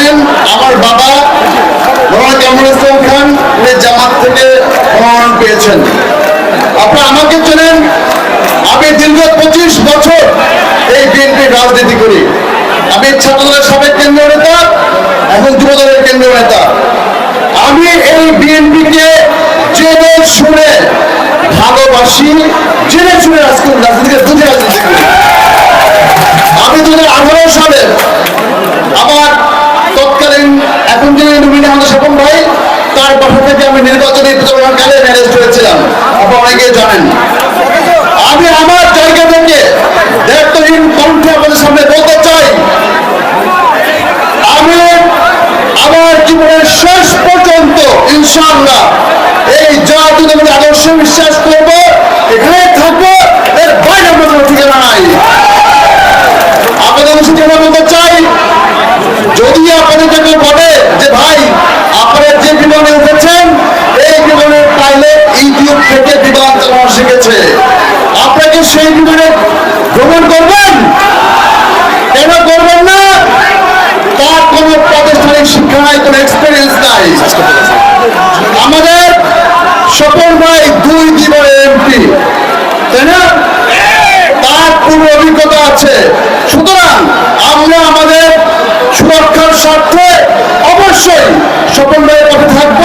করেন, আমার বাবা মোহাম্মদ কামরুল ইসলাম খান, উনি জামাত থেকে মনোনয়ন পেয়েছেন। আপনি আমাকে চেনেন, আমি দীর্ঘ পঁচিশ বছর এই বিএনপি রাজনীতি করি। আমি ছাত্রদলের সাবেক কেন্দ্রীয় নেতা এখন যুবদলের কেন্দ্রীয় নেতা। আমি এই বিএনপিকে জেনে শুনে ভালোবাসি, জেনে শুনে রাজনীতি রাজনীতি করি। বাসা থেকে আমি নির্বাচনী প্রচারণাকালে অ্যারেস্ট হয়েছিলাম। আপনারা অনেকে জানেন। আমি আমার জায়গা থেকে দায়িত্বহীন কণ্ঠে আপনাদের সামনে বলতে চাই, আমি আমার জীবনের শেষ পর্যন্ত ইনশাআল্লাহ এই জাতীয় আদর্শ বিশ্বাস করব এখানে থাকব, এর বাইরে কোনো ঠিকানা নাই। আপনাদের কাছে বলতে চাই চালানো শিখেছে। আপনাকে সেই বিমানে ভ্রমণ করবেন? কেন করবেন না? তার কোনো প্রাতিষ্ঠানিক শিক্ষা নাই, কোনো এক্সপিরিয়েন্স নাই। আমাদের স্বপন ভাই দুই জীবনের এমপি তাই না? তার পূর্ব অভিজ্ঞতা আছে। সুতরাং আমরা আমাদের সুরক্ষার স্বার্থে অবশ্যই স্বপন ভাইয়ের পথে থাকব।